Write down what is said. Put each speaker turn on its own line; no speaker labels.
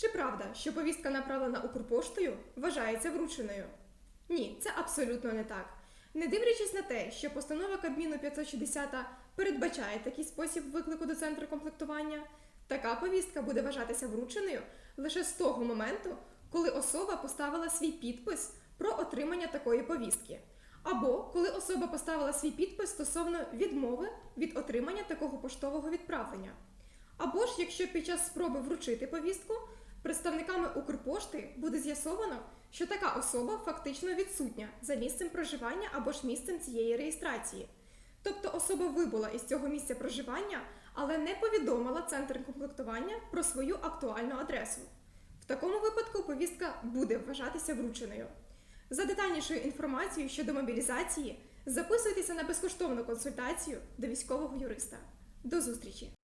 Чи правда, що повістка направлена Укрпоштою вважається врученою? Ні, це абсолютно не так. Не дивлячись на те, що постанова Кабміну 560 передбачає такий спосіб виклику до центру комплектування, така повістка буде вважатися врученою лише з того моменту, коли особа поставила свій підпис про отримання такої повістки, або коли особа поставила свій підпис стосовно відмови від отримання такого поштового відправлення. Або ж якщо під час спроби вручити повістку представниками Укрпошти буде з'ясовано, що така особа фактично відсутня за місцем проживання або ж місцем цієї реєстрації. Тобто особа вибула із цього місця проживання, але не повідомила центр комплектування про свою актуальну адресу. В такому випадку повістка буде вважатися врученою. За детальнішою інформацією щодо мобілізації записуйтеся на безкоштовну консультацію до військового юриста. До зустрічі!